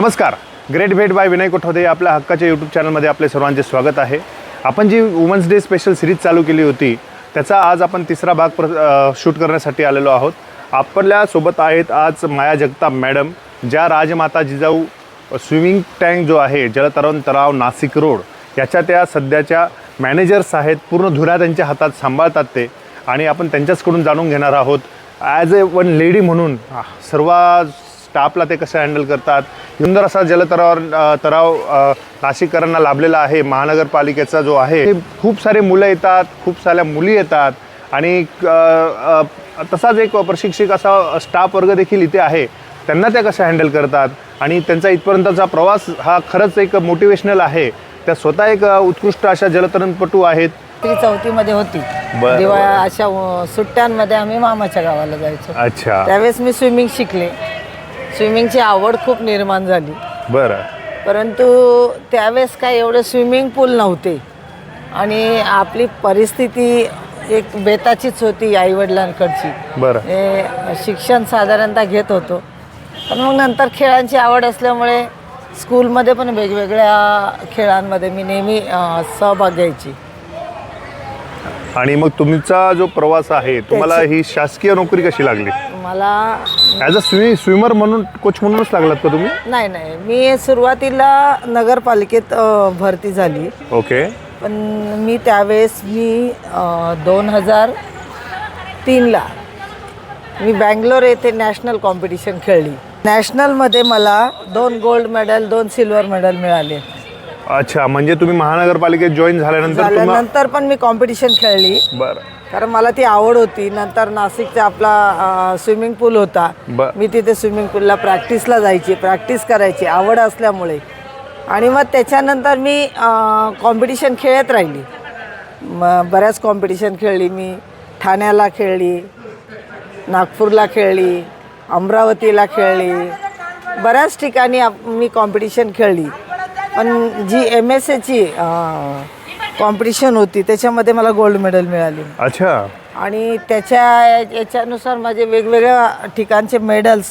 नमस्कार. ग्रेट भेट बाय विनय कोठवदे आपल्या हक्काच्या यूट्यूब चॅनलमध्ये आपले सर्वांचे स्वागत आहे. आपण जी वुमन्स डे स्पेशल सिरीज चालू केली होती त्याचा आज आपण तिसरा भाग प्र शूट करण्यासाठी आलेलो आहोत. आपल्यासोबत आहेत आज माया जगताप मॅडम ज्या राजमाता जिजाऊ स्विमिंग टँक जो आहे जलतरण तलाव नाशिक रोड याच्या त्या सध्याच्या मॅनेजर्स आहेत पूर्ण धुरा त्यांच्या हातात सांभाळतात ते. आणि आपण त्यांच्याचकडून जाणून घेणार आहोत. ॲज ए वन लेडी म्हणून आ, सर्व स्टाफला ते कसं हँडल करतात? सुंदर असा जलतरावर तराव नाशिककरांना लाभलेला आहे महानगरपालिकेचा जो आहे खूप सारे मुलं येतात खूप साऱ्या मुली येतात आणि तसाच एक प्रशिक्षक असा स्टाफ वर्ग देखील इथे आहे. त्यांना त्या कशा हँडल करतात? आणि त्यांचा इथपर्यंतचा प्रवास हा खरंच एक मोटिवेशनल आहे. त्या स्वतः एक उत्कृष्ट अशा जलतरणपटू आहेत. ती चौथीमध्ये होती. बरं, दिवाळी बरं. अशा सुट्ट्यांमध्ये आम्ही मामाच्या गावाला जायचो. अच्छा. त्यावेळेस मी स्विमिंग शिकले. स्विमिंगची आवड खूप निर्माण झाली. बरं. परंतु त्यावेळेस काय एवढे स्विमिंग पूल नव्हते. आणि आपली परिस्थिती एक बेताचीच होती आईवडिलांकडची. बरं. हे शिक्षण साधारणतः घेत होतो. पण मग नंतर खेळांची आवड असल्यामुळे स्कूलमध्ये पण वेगवेगळ्या खेळांमध्ये मी नेहमी अ, सहभाग घ्यायची. आणि मग तुमचा जो प्रवास आहे तुम्हाला ही शासकीय नोकरी कशी लागली? मला ॲज अ स्विमिंग स्विमर म्हणून कोच म्हणूनच लागलात का तुम्ही? नाही नाही. मी सुरुवातीला नगरपालिकेत अ, भरती झाली. ओके पण मी त्यावेळेस मी दोन हजार तीनला मी बँगलोर येथे नॅशनल कॉम्पिटिशन खेळली. नॅशनलमध्ये मला दोन गोल्ड मेडल दोन सिल्वर मेडल मिळाले. अच्छा म्हणजे तुम्ही महानगरपालिकेत जॉईन झाल्यानंतर तुम्हाला झाल्यानंतर पण मी कॉम्पिटिशन खेळली. बरं. कारण मला ती आवड होती. नंतर नाशिकचा आपला स्विमिंग पूल होता. मी तिथे स्विमिंग पूलला प्रॅक्टिसला जायची प्रॅक्टिस करायची आवड असल्यामुळे. आणि मग त्याच्यानंतर मी कॉम्पिटिशन खेळत राहिली. मग बऱ्याच कॉम्पिटिशन खेळली मी. ठाण्याला खेळली नागपूरला खेळली अमरावतीला खेळली. बऱ्याच ठिकाणी आप मी कॉम्पिटिशन खेळली. पण जी एम एस एची कॉम्पिटिशन होती. त्याच्यामध्ये मला गोल्ड मेडल मिळाली. अच्छा. आणि त्याच्या याच्यानुसार माझे वेगवेगळ्या ठिकाणचे मेडल्स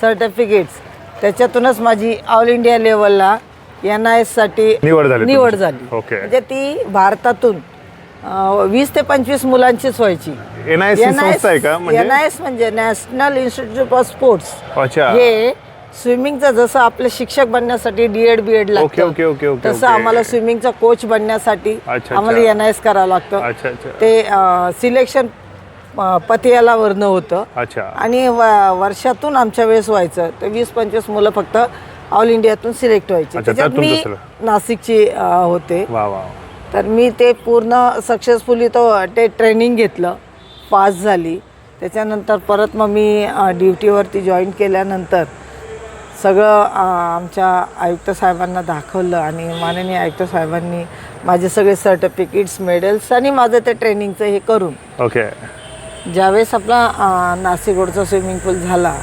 सर्टिफिकेट्स त्याच्यातूनच माझी ऑल इंडिया लेवलला एन आय एससाठी निवड झाली निवड. झाली. ओके. म्हणजे ती भारतातून अं, वीस ते पंचवीस मुलांचीच व्हायची. एन आय संस्था आहे का? म्हणजे? एन आय एस म्हणजे नॅशनल इन्स्टिट्यूट ऑफ स्पोर्ट्स अच्छा. हे स्विमिंगचं जसं आपलं शिक्षक बनण्यासाठी D Ed B Ed okay, okay, okay, okay, तसं ओके. आम्हाला स्विमिंगचा कोच बनण्यासाठी अच्छा. आम्हाला एन आय एस करावं लागतं. अच्छा ते सिलेक्शन पतियालावरनं होतं. अच्छा. आणि व- वर्षातून आमच्या वेळेस व्हायचं. तर वीस पंचवीस मुलं फक्त ऑल इंडियातून सिलेक्ट व्हायची. अच्छा, त्याच्यात मी. नाशिकची अ, होते. वा वा तर मी ते पूर्ण सक्सेसफुली तो ते ट्रेनिंग घेतलं. पास झाली. त्याच्यानंतर परत मग मी ड्युटीवरती जॉईन केल्यानंतर सगळं आमच्या आयुक्त साहेबांना दाखवलं आणि माननीय आयुक्त साहेबांनी माझे सगळे सर्टिफिकेट्स मेडल्स आणि माझं ते ट्रेनिंगचं हे करून ओके ज्यावेळेस आपला नाशिक रोडचा स्विमिंग पूल झाला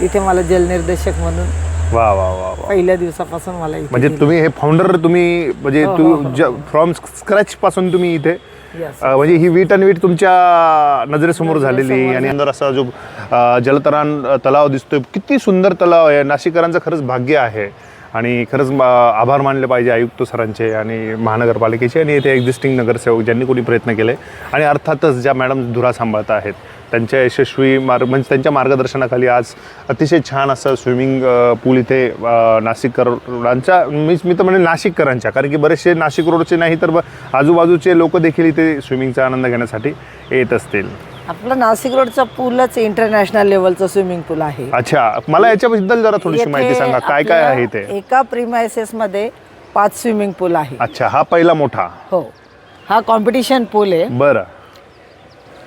तिथे मला जलनिर्देशक म्हणून वा वा वा पहिल्या दिवसापासून मला म्हणजे. तुम्ही हे फाउंडर तुम्ही म्हणजे हो, तू फ्रॉम स्क्रॅच पासून तुम्ही इथे. अ, म्हणजे ही वीट आणि वीट तुमच्या नजरेसमोर झालेली आणि अंदर असा जो अ, जलतरण अ, तलाव दिसतोय किती सुंदर तलाव आहे. नाशिककरांचं खरंच भाग्य आहे. आणि खरंच म, आभार मानले पाहिजे आयुक्त सरांचे आणि महानगरपालिकेचे आणि येथे एक्झिस्टिंग नगरसेवक ज्यांनी कोणी प्रयत्न केले. आणि अर्थातच ज्या मॅडम धुरा सांभाळत आहेत. त्यांच्या यशस्वी मार्ग म्हणजे त्यांच्या मार्गदर्शनाखाली आज अतिशय छान असं स्विमिंग पूल इथे नाशिककरांच्या मी मी तर म्हणजे नाशिककरांच्या कारण की बरेचसे नाशिक रोडचे नाही तर आजूबाजूचे लोक देखील इथे स्विमिंगचा आनंद घेण्यासाठी येत असतील. आपलं नाशिक रोडचा पूलच इंटरनॅशनल लेवलचा स्विमिंग पूल आहे. अच्छा मला याच्याबद्दल जरा थोडीशी माहिती सांगा काय काय आहे इथे? एका प्रिमायसेस मध्ये पाच स्विमिंग पूल आहे. अच्छा हा पहिला मोठा. हो. हा कॉम्पिटिशन पूल आहे. बरं.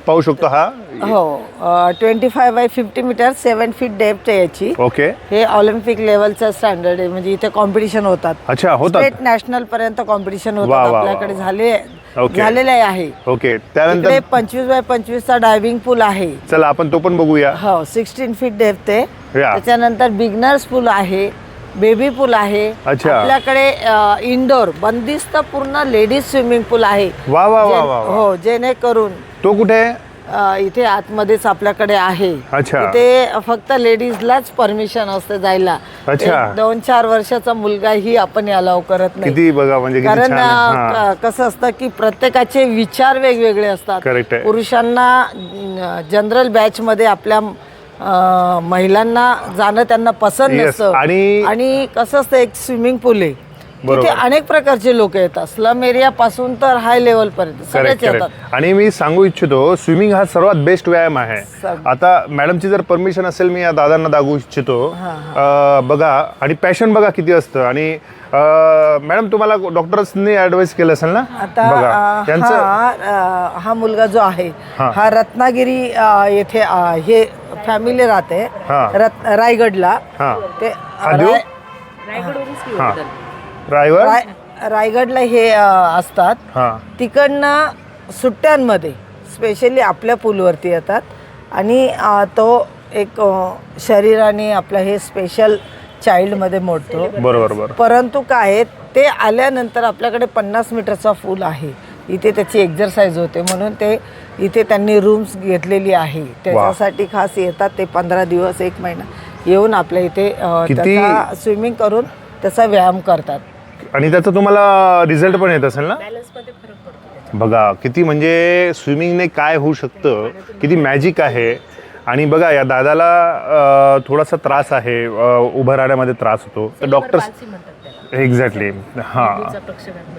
पाहू शकतो हा. हो twenty five by fifty metre seven feet depth आहे याची. ओके हे ऑलिम्पिक लेवलचं स्टँडर्ड आहे म्हणजे इथे कॉम्पिटिशन होतात. अच्छा होतात. स्टेट नॅशनल पर्यंत कॉम्पिटिशन वा, होतात. वा, वा, आपल्याकडे. झाले ओके. झालेले आहे. ओके इकडे त्यानंतर पंचवीस बाय पंचवीसचा डायव्हिंग पूल आहे. चला आपण तो पण बघूया. हो सिक्स्टीन फीट डेप्थ आहे. या. त्याच्यानंतर बिगनर्स पूल आहे. बेबी पूल आहे अच्छा. आपल्याकडे इंडोर बंदिस्त पूर्ण लेडीज स्विमिंग पूल आहे वा वा वा वा वा. हो जेणेकरून तो कुठे आहे अ, इथे आतमध्येच आपल्याकडे आहे अच्छा. इथे फक्त लेडीजलाच परमिशन असते जायला अच्छा. एक दोन चार वर्षाचा मुलगाही आपण अलाव करत नाही किती बघा म्हणजे किती कारण छान आहे. हा. अ, क- कसं असतं की प्रत्येकाचे विचार वेगवेगळे असतात Correct आहे. पुरुषांना जनरल बॅच मध्ये आपल्या महिलांना जाणं त्यांना पसंत Yes. नसतं आणि- आणि कसं असतं एक स्विमिंग पूल आहे. तिथे अनेक प्रकारचे लोक येतात. स्लम एरिया पासून तर हाय लेवल पर्यंत सगळेच करेक्ट येतात. करेक्ट आणि मी सांगू इच्छितो स्विमिंग हा सर्वात बेस्ट व्यायाम आहे. सग- आता मॅडमची जर परमिशन असेल मी या दादांना दाखवू इच्छितो. अं, बघा आणि पॅशन बघा किती असतं. आणि अं, मॅडम तुम्हाला डॉक्टर्सनी ऍडवाइस केलं असेल ना? आता बघा अ, त्यांचं हा अ, हा मुलगा जो आहे हा. हा रत्नागिरी अ, येथे अ, हे फॅमिली राहते. हा. रत रायगडला. हा. ते हा राय- हा. ड्रायव्हर राय- रायगडला हे अ, असतात. हा. तिकडनं सुट्ट्यांमध्ये स्पेशली आपल्या पूलवरती येतात. आणि अ, तो एक अ, शरीराने आपलं हे स्पेशल चाइल्डमध्ये मोडतो. बरोबर बरोबर. परंतु काय आहे, ते आल्यानंतर आपल्याकडे पन्नास मीटरचा पूल आहे. इथे त्याची एक्झरसाइज होते. म्हणून ते इथे त्यांनी रूम्स घेतलेली आहे. त्याच्यासाठी खास येतात ते पंधरा दिवस एक महिना येऊन आपल्या इथे अ, किती- त्याचा स्विमिंग करून त्याचा व्यायाम करतात. आणि त्याचा तुम्हाला रिझल्ट पण येत असेल ना? बघा किती म्हणजे स्विमिंगने काय होऊ शकतं किती मॅजिक आहे. आणि बघा या दादाला अं, थोडासा त्रास आहे अं, उभं राहण्यामध्ये त्रास होतो. तर डॉक्टर्स एक्झॅक्टली हां.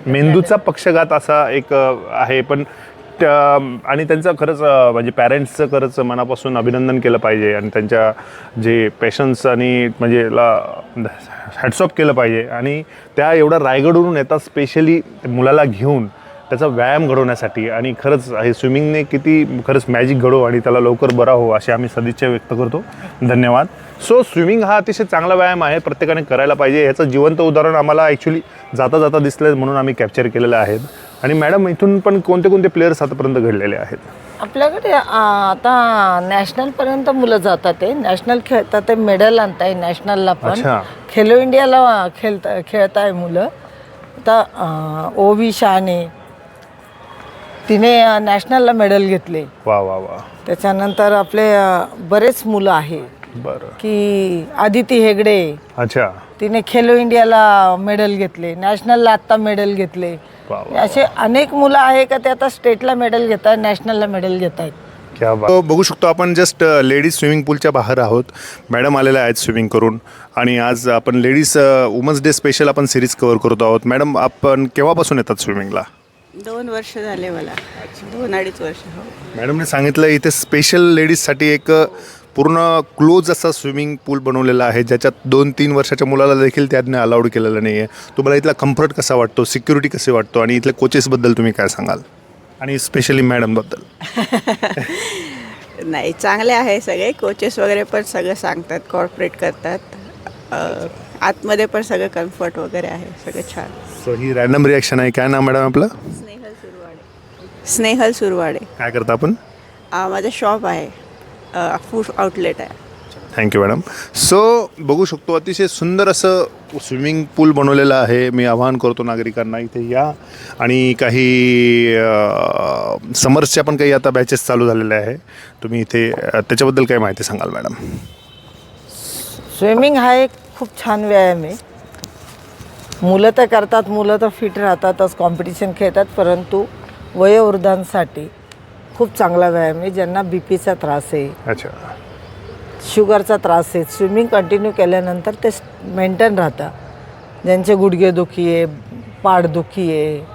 मेंदूचा पक्षघात असा एक अं, आहे. पण त्या- आणि त्यांचं खरंच अं, म्हणजे पॅरेंट्सचं खरंच मनापासून अभिनंदन केलं पाहिजे. आणि त्यांच्या जे पेशन्स आणि म्हणजे हॅट्सऑफ केलं पाहिजे. आणि त्या एवढं रायगडवरून येतात स्पेशली मुलाला घेऊन त्याचा व्यायाम घडवण्यासाठी. आणि खरंच हे स्विमिंगने किती खरंच मॅजिक घडो आणि त्याला लवकर बरा हो अशी आम्ही सदिच्छा व्यक्त करतो. धन्यवाद. सो स्विमिंग हा अतिशय चांगला व्यायाम आहे. प्रत्येकाने करायला पाहिजे. याचं जिवंत उदाहरण आम्हाला ॲक्च्युली जाता जाता दिसलं म्हणून आम्ही कॅप्चर केलेलं आहेत आणि मॅडम इथून पण कोणते कोणते प्लेयर्स आतापर्यंत घडलेले आहेत? आपल्याकडे आता नॅशनलपर्यंत मुलं जातात ते नॅशनल खेळतात ते मेडल आणताय नॅशनलला पण. खेलो इंडियाला खेळता खेळताय मुलं. आता ओवी शहाणे तिने नॅशनलला मेडल घेतले. वा वा वा. त्याच्यानंतर आपले बरेच मुलं आहे. बरं. की आदिती हेगडे. अच्छा. तिने खेलो इंडियाला मेडल घेतले. नॅशनलला आत्ता मेडल घेतले. असे अनेक मुलं आहे का ते आता स्टेटला मेडल घेत आहेत नॅशनलला मेडल घेत आहेत क्या बघू शकतो आपण जस्ट लेडीज स्विमिंग पूलच्या बाहेर आहोत. मॅडम आलेल्या आहेत स्विमिंग करून. आणि आज आपण लेडीज वुमन्स डे स्पेशल आपण सिरीज कव्हर करतो आहोत. मॅडम आपण केव्हापासून येतात स्विमिंगला दोन वर्ष झाले मला. दोन अडीच वर्ष हो. मॅडमने सांगितलं इथे स्पेशल लेडीजसाठी एक अ, पूर्ण क्लोज असा स्विमिंग पूल बनवलेला आहे. ज्याच्यात दोन तीन वर्षाच्या मुलाला देखील त्याने अलाउड केलेलं नाही आहे तुम्हाला इथला कम्फर्ट कसा वाटतो? सिक्युरिटी कसे वाटतो? आणि इथल्या कोचेसबद्दल तुम्ही काय सांगाल? आणि स्पेशली मॅडमबद्दल नाही चांगले आहे सगळे. कोचेस वगैरे पण सगळं सांगतात कॉर्पोरेट करतात. आतमध्ये पण सगळं कम्फर्ट वगैरे आहे सगळं छान. सो ही रॅन्डम रिॲक्शन आहे. काय नाव मॅडम आपलं? स्नेहल सुरवाडे. स्नेहल सुरवाडे. काय करता आपण? माझं शॉप आहे. फूड आउटलेट आहे. थँक्यू मॅडम सो बघू शकतो अतिशय सुंदर असं स्विमिंग पूल बनवलेलं आहे. मी आवाहन करतो नागरिकांना इथे या. आणि काही समर्सच्या पण काही आता बॅचेस चालू झालेल्या आहे. तुम्ही इथे त्याच्याबद्दल काय माहिती सांगाल मॅडम स्विमिंग हा एक खूप छान व्यायाम आहे. मुलं तर करतात मुलं तर फिट राहतातच कॉम्पिटिशन खेळतात परंतु वयोवृद्धांसाठी खूप चांगला व्यायाम आहे ज्यांना बी पीचा त्रास आहे. अच्छा. शुगरचा त्रास आहे. स्विमिंग कंटिन्यू केल्यानंतर ते मेंटेन राहतं. ज्यांचे गुडघेदुखी आहे पाठदुखी आहे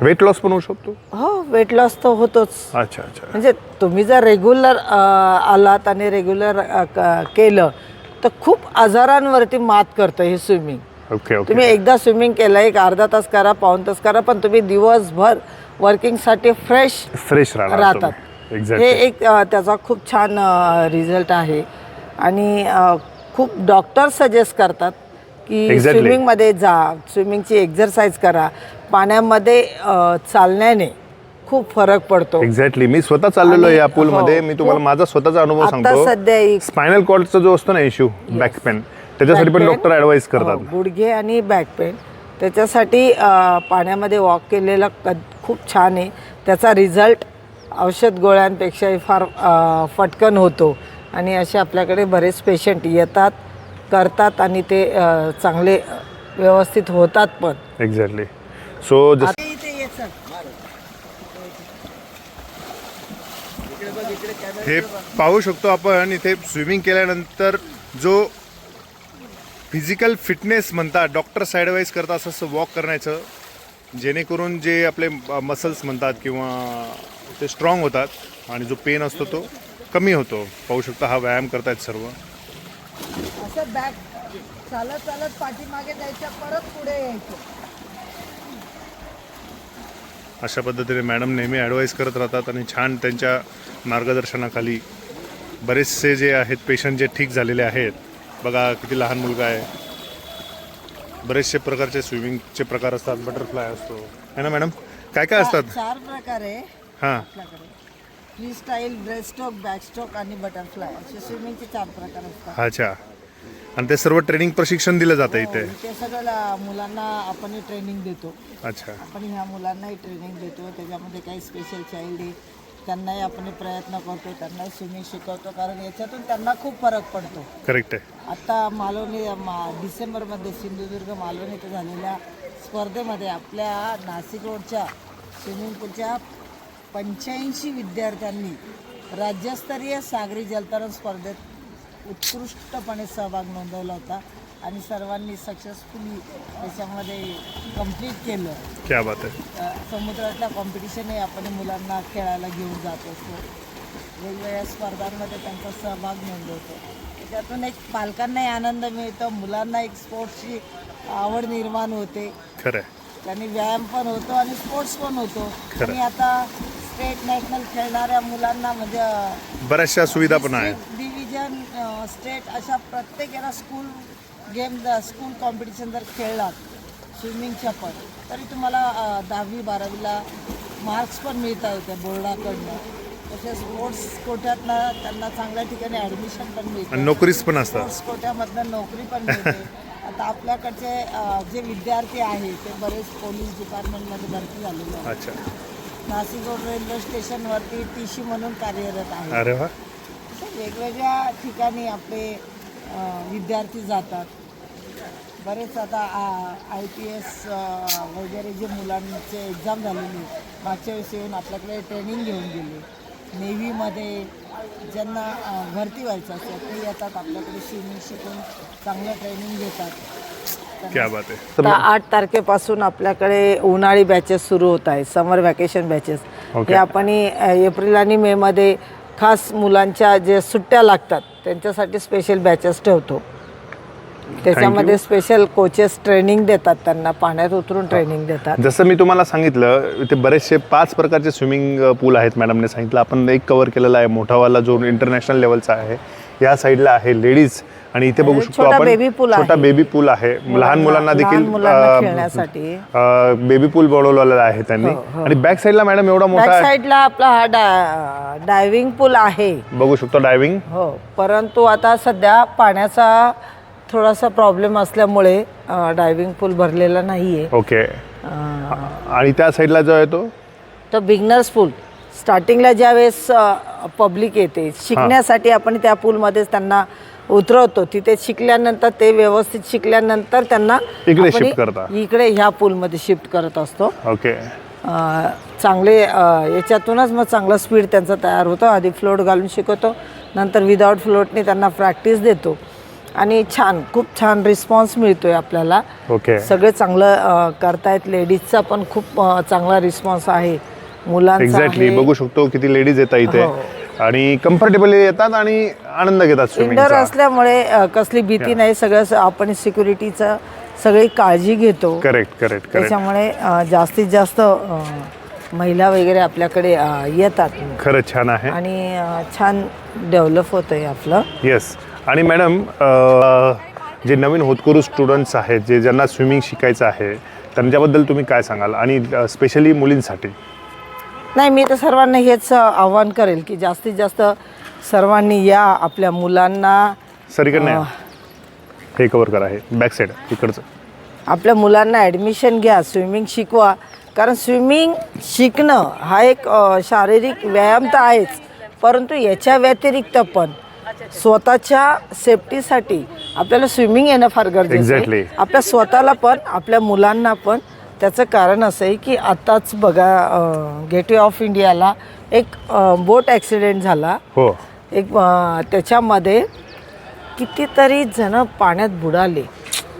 वेट लॉस पण होऊ शकतो? हो वेट लॉस तर होतोच. अच्छा अच्छा. म्हणजे तुम्ही जर रेग्युलर आलात आणि रेग्युलर केलं तर खूप आजारांवरती मात करतं हे स्विमिंग ओके ओके तुम्ही एकदा स्विमिंग केलं एक अर्धा तास करा पाऊन तास करा पण तुम्ही दिवसभर वर्किंगसाठी फ्रेश फ्रेश राहणार राहतात. हे एक्झॅक्टली एक अ, त्याचा खूप छान रिझल्ट आहे. आणि खूप डॉक्टर सजेस्ट करतात की Exactly. स्विमिंगमध्ये जा स्विमिंगची एक्झरसाइज करा. पाण्यामध्ये चालण्याने खूप फरक पडतो. एक्झॅक्टली मी स्वतः चाललेलो आहे या पूलमध्ये हो, मी तुम्हाला माझा स्वतःचा अनुभव सांगतो. सध्या एक स्पायनल कॉर्डचा जो असतो ना इश्यू बॅक पेन त्याच्यासाठी पण डॉक्टर ॲडवाईस हो, करतात. गुडघे आणि बॅक पेन त्याच्यासाठी पाण्यामध्ये वॉक केलेला खूप छान आहे. त्याचा रिझल्ट औषध गोळ्यांपेक्षाही फार फटकन होतो. आणि असे आपल्याकडे बरेच पेशंट येतात करतात आणि ते चांगले व्यवस्थित होतात पण. एक्झॅक्टली सो हे पाहू शकतो आपण इथे स्विमिंग केल्यानंतर जो फिजिकल फिटनेस म्हणतात डॉक्टर साईडवाईज करतात असं वॉक करण्याचं जेणेकरून जे आपले मसल्स म्हणतात किंवा ते स्ट्रॉंग होतात आणि जो पेन असतो तो कमी होतो. पाहू शकता हा व्यायाम करतायत सर्व. असं बॅग चालत चालत पाठीमागे परत पुढे यायचं. अशा पद्धतीने मॅडम नेहमी ॲडवाईस करत राहतात आणि छान त्यांच्या मार्गदर्शनाखाली बरेचसे जे आहेत पेशंट जे ठीक झालेले आहेत. बघा किती लहान मुलगा आहे. बरेचसे प्रकारचे स्विमिंगचे प्रकार असतात बटरफ्लाय असतो. है ना मॅडम? काय काय असतात? चार प्रकारे हां. आपल्याकडे. फ्री स्टाईल ब्रेस्टस्ट्रोक बॅकस्ट्रोक आणि बटरफ्लाय असे स्विमिंगचे चार प्रकार असतात. अच्छा. आणि ते सर्व ट्रेनिंग प्रशिक्षण दिलं जातं इथे? ते सगळं मुलांना आपण ट्रेनिंग देतो. अच्छा. आपण ह्या मुलांनाही ट्रेनिंग देतो. त्याच्यामध्ये काही स्पेशल चाइल्ड आहे. त्यांनाही आपण प्रयत्न करतो. त्यांनाही स्विमिंग शिकवतो. कारण याच्यातून त्यांना खूप फरक पडतो. करेक्ट आहे. आता मालवणी मा डिसेंबरमध्ये सिंधुदुर्ग मालवणी इथं झालेल्या स्पर्धेमध्ये आपल्या नाशिक रोडच्या स्विमिंग पूलच्या पंच्याऐंशी विद्यार्थ्यांनी राज्यस्तरीय सागरी जलतरण स्पर्धेत उत्कृष्टपणे सहभाग नोंदवला होता आणि सर्वांनी सक्सेसफुली त्याच्यामध्ये कंप्लीट केलं. क्या बात आहे. कॉम्पिटिशनही आपण मुलांना खेळायला घेऊन जात असतो. वेगवेगळ्या स्पर्धांमध्ये त्यांचा सहभाग नोंदवतो. त्याच्यातून एक पालकांनाही आनंद मिळतो मुलांना एक स्पोर्ट्सची आवड निर्माण होते. खरं त्यांनी व्यायाम पण होतो आणि स्पोर्ट्स पण होतो. आणि आता स्टेट नॅशनल खेळणाऱ्या मुलांना म्हणजे बऱ्याचशा सुविधा पण आहेत. डिव्हिजन स्टेट अशा प्रत्येक याला स्कूल गेम स्कूल कॉम्पिटिशन जर खेळलात स्विमिंगच्या पण तरी तुम्हाला अ, दहावी बारावीला मार्क्स पण मिळता येते बोर्डाकडनं. तसे स्पोर्ट्स कोट्यातनं त्यांना चांगल्या ठिकाणी ॲडमिशन पण आणि मिळतं नोकरीस पण असतात. स्पोर्ट्स कोट्यामधनं नोकरी पण मिळते. आता आपल्याकडचे अ, जे विद्यार्थी आहेत ते बरेच पोलीस डिपार्टमेंटमध्ये भरती झालेले आहेत. अच्छा. नाशिक रोड रेल्वे स्टेशनवरती टी सी म्हणून कार्यरत आहे. अरे वा. वेगवेगळ्या ठिकाणी आपले विद्यार्थी जातात. बरेच आता आय पी एस वगैरे जे मुलांचे एक्झाम झालेली मागच्या वेळेस येऊन आपल्याकडे ट्रेनिंग घेऊन गेले. नेव्हीमध्ये ज्यांना भरती व्हायचं असतं ते येतात आपल्याकडे स्विमिंग शिकून चांगलं ट्रेनिंग घेतात. क्या बात आहे आता आठ तारखेपासून आपल्याकडे उन्हाळी बॅचेस सुरू होत आहे समर वॅकेशन बॅचेस. हे आपण एप्रिल आणि मे मध्ये खास मुलांच्या जे सुट्ट्या लागतात त्यांच्यासाठी स्पेशल बॅचेस ठेवतो. त्याच्यामध्ये स्पेशल कोचेस ट्रेनिंग देतात त्यांना पाण्यात उतरून ट्रेनिंग देतात. जसं मी तुम्हाला सांगितलं इथे बरेचसे पाच प्रकारचे स्विमिंग पूल आहेत मॅडमने सांगितलं. आपण एक कव्हर केलेला आहे मोठावाला जो इंटरनॅशनल लेवलचा आहे या साईडला आहे लेडीज आणि इथे बघू शकतो छोटा आपण pool छोटा आहे. बेबी पूल आहे. लहान मुलांना देखील मुलांना खेळण्यासाठी. बेबी पूल बनवलेला आहे त्यांनी. आणि बॅक साईडला मॅडम एवढा मोठा बॅक आहे साईडला आपला हा डा डायव्हिंग पूल आहे. बघू शकतो डायव्हिंग हो परंतु आता सध्या पाण्याचा थोडासा प्रॉब्लेम असल्यामुळे डायव्हिंग पूल भरलेला नाही आहे ओके आणि त्या साईडला जो आहे तो? तो बिगनर्स पूल स्टार्टिंगला ज्यावेळेस पब्लिक येते शिकण्यासाठी आपण त्या पूलमध्येच त्यांना उतरवतो. तिथे शिकल्यानंतर ते व्यवस्थित शिकल्यानंतर त्यांना इकडे आपण shift करता. इकडे ह्या पूलमध्ये शिफ्ट करत असतो. ओके अ, चांगले अ, याच्यातूनच मग चांगलं स्पीड त्यांचा तयार होतो. आधी फ्लोट घालून शिकवतो. नंतर विदाऊट फ्लोटने त्यांना प्रॅक्टिस देतो. आणि छान खूप छान रिस्पॉन्स मिळतो आहे आपल्याला. ओके सगळे चांगलं अ, करतायत. लेडीजचा पण खूप अ, चांगला रिस्पॉन्स आहे. मुलांचा एक्झॅक्टली आहे. बघू शकतो किती लेडीज येतात इथे. हो. आणि कम्फर्टेबली येतात आणि आनंद घेतात इंडोर स्विमिंगचा असल्यामुळे अ, कसली भीती नाही सगळं स- आपण सिक्युरिटीचं सगळी काळजी घेतो. करेक्ट करेक्ट करेक्ट त्याच्यामुळे अ, जास्तीत जास्त अ, महिला वगैरे आपल्याकडे अ, येतात. खरंच छान आहे. आणि अ, छान डेव्हलप होतं आहे आपलं. येस आणि मॅडम जे नवीन होतकरू स्टुडंट्स आहेत जे ज्यांना स्विमिंग शिकायचं आहे त्यांच्याबद्दल तुम्ही काय सांगाल? आणि स्पेशली मुलींसाठी. नाही मी तर सर्वांना हेच आव्हान करेल की जास्तीत जास्त सर्वांनी या आपल्या मुलांना सरीकडे नाही हे कवर करा हे बॅक साईड इकडचं. आपल्या मुलांना ॲडमिशन घ्या स्विमिंग शिकवा. कारण स्विमिंग शिकणं हा एक अ, शारीरिक व्यायाम तर आहेच परंतु याच्या व्यतिरिक्त पण स्वतःच्या सेफ्टीसाठी आपल्याला स्विमिंग येणं फार गरजेचं Exactly. आहे आपल्या स्वतःला पण आपल्या मुलांना पण त्याचं कारण असं आहे की आत्ताच बघा गेटवे ऑफ इंडियाला एक बोट ॲक्सिडेंट झाला. हो. एक त्याच्यामध्ये कितीतरी जण पाण्यात बुडाले.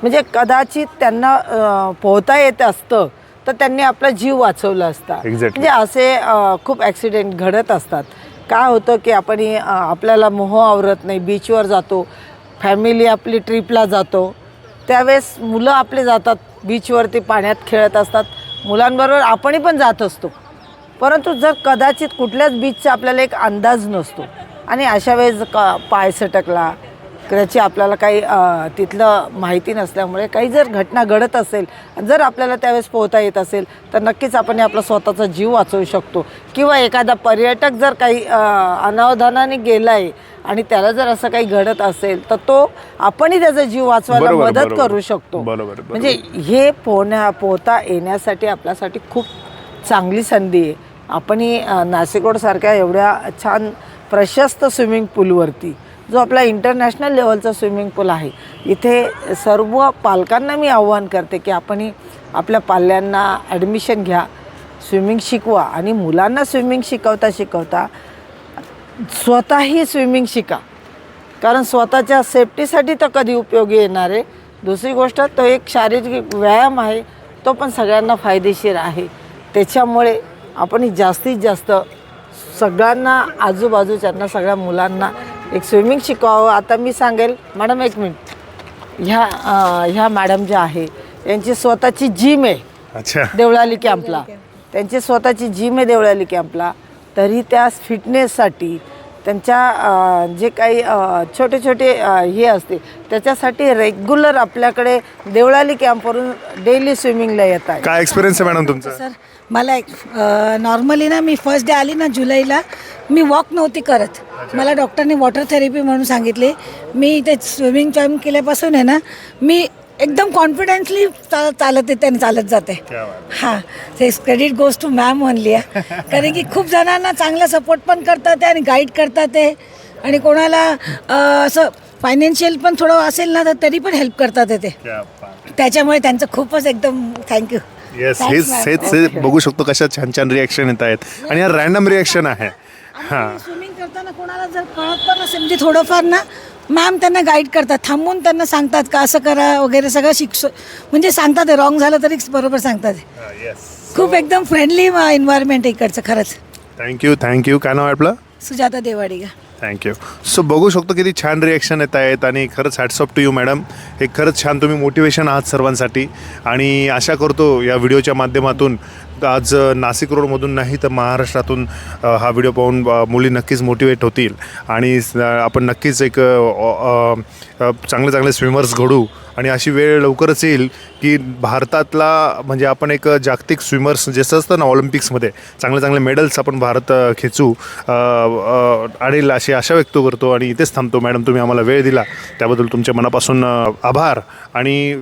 म्हणजे कदाचित त्यांना पोहता येत असतं तर त्यांनी आपला जीव वाचवला असता. Exactly. म्हणजे असे खूप ॲक्सिडेंट घडत असतात. काय होतं की आपण आपल्याला मोह आवरत नाही बीचवर जातो फॅमिली आपली ट्रिपला जातो त्यावेळेस मुलं आपले जातात बीचवरती पाण्यात खेळत असतात. मुलांबरोबर आपणही पण जात असतो. परंतु जर कदाचित कुठल्याच बीचचा आपल्याला एक अंदाज नसतो. आणि अशा वेळेस क पाय सटकला त्याची आपल्याला काही तिथलं माहिती नसल्यामुळे काही जर घटना घडत असेल जर आपल्याला त्यावेळेस पोहता येत असेल तर नक्कीच आपण आपला स्वतःचा जीव वाचवू शकतो किंवा एखादा पर्यटक जर काही अनावधानाने गेला आहे आणि त्याला जर असं काही घडत असेल तर तो आपणही त्याचा जीव वाचवायला मदत. करू शकतो. म्हणजे हे पोहण्या पोहता येण्यासाठी आपल्यासाठी खूप चांगली संधी आहे आपणही नाशिक रोडसारख्या एवढ्या छान प्रशस्त स्विमिंग पूलवरती जो आपला इंटरनॅशनल लेवलचा स्विमिंग पूल आहे. इथे सर्व पालकांना मी आव्हान करते की आपणही आपल्या पाल्यांना ॲडमिशन घ्या स्विमिंग शिकवा आणि मुलांना स्विमिंग शिकवता शिकवता स्वतःही स्विमिंग शिका. कारण स्वतःच्या सेफ्टीसाठी तर कधी उपयोगी येणार आहे. दुसरी गोष्ट तो एक शारीरिक व्यायाम आहे तो पण सगळ्यांना फायदेशीर आहे. त्याच्यामुळे आपण जास्तीत जास्त सगळ्यांना आजूबाजूच्यांना सगळ्या मुलांना एक स्विमिंग शिकवावं आता मी सांगेल. मॅडम एक मिनिट ह्या अं, ह्या मॅडम ज्या आहे यांची स्वतःची जिम आहे. अच्छा. देवळाली कॅम्पला त्यांची स्वतःची जिम आहे देवळाली कॅम्पला तरी त्या फिटनेससाठी त्यांच्या अं, जे काही अं, छोटे छोटे अं, हे असते त्याच्यासाठी रेग्युलर आपल्याकडे देवळाली कॅम्पवरून डेली स्विमिंगला येत आहे. काय एक्सपिरियन्स आहे मॅडम तुमचा? सर मला एक नॉर्मली ना मी फर्स्ट डे आली ना जुलैला मी वॉक नव्हती करत. मला डॉक्टरने वॉटर थेरपी म्हणून सांगितले. मी ते स्विमिंग जॉईन केल्यापासून आहे ना मी एकदम कॉन्फिडेंटली चा चालत येते आणि चालत जाते. हां ते क्रेडिट गोज टू मॅम म्हणली आहे कारण की खूप जणांना चांगला सपोर्ट पण करतात ते आणि गाईड करतात ते. आणि कोणाला असं फायनान्शियल पण थोडं असेल ना तर तरी पण हेल्प करतात ते. त्याच्यामुळे त्यांचं खूपच एकदम थँक्यू येस हेच हेच हे बघू शकतो कशा छान छान रिॲक्शन येत आहेत. आणि हा रॅन्डम रिॲक्शन आहे. हां. स्विमिंग करताना कोणाला जर कळत पण म्हणजे थोडंफार ना मॅम त्यांना गाईड करतात थांबून त्यांना सांगतात का असं करा वगैरे सगळं शिकसो म्हणजे सांगतात रॉंग झालं तरी बरोबर सांगतात. खूप एकदम फ्रेंडली एन्व्हायरमेंट इकडचं खरंच. थँक्यू थँक्यू काय नाव आहे आपलं? सुजाता देवाडी का थँक्यू सो बघू शकतो किती छान रिॲक्शन येत आहेत आणि खरंच hats off to you madam हे खरंच छान तुम्ही मोटिवेशन आहात सर्वांसाठी. आणि आशा करतो या व्हिडिओच्या माध्यमातून आज नाशिक रोडमधून नाही तर महाराष्ट्रातून हा व्हिडिओ पाहून मुली नक्कीच मोटिवेट होतील. आणि आपण नक्कीच एक चांगले चांगले स्विमर्स घडू. आणि अशी वेळ लवकरच येईल की भारतातला म्हणजे आपण एक जागतिक स्विमर्स जसं असतं ना ऑलिम्पिक्समध्ये चांगले चांगले मेडल्स आपण भारत खेचू आणेल अशी आशा व्यक्त करतो आणि इथेच थांबतो. मॅडम तुम्ही आम्हाला वेळ दिला. त्याबद्दल तुमच्या मनापासून आभार. आणि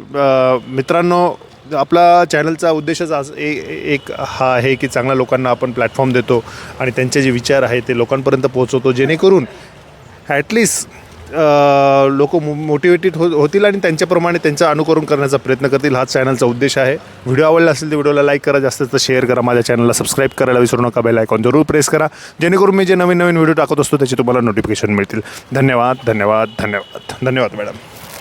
मित्रांनो आपला चॅनलचा उद्देशच आज ए एक हा आहे की चांगल्या लोकांना आपण प्लॅटफॉर्म देतो आणि त्यांचे जे विचार आहे ते लोकांपर्यंत पोहोचवतो जेणेकरून ॲटलिस्ट लोक मोटिवेटेड हो होतील आणि त्यांच्याप्रमाणे त्यांचं अनुकरण करण्याचा प्रयत्न करतील. हाच चॅनलचा उद्देश आहे. व्हिडिओ आवडला असेल तर व्हिडिओला लाईक करा जास्त जास्त शेअर करा. माझ्या चॅनलला सबस्क्राईब करायला विसरू नका बेल आयकॉन जरूर प्रेस करा. जेणेकरून मी जे नवीन नवीन व्हिडिओ टाकत असतो त्याची तुम्हाला नोटिफिकेशन मिळतील. धन्यवाद धन्यवाद धन्यवाद. धन्यवाद मॅडम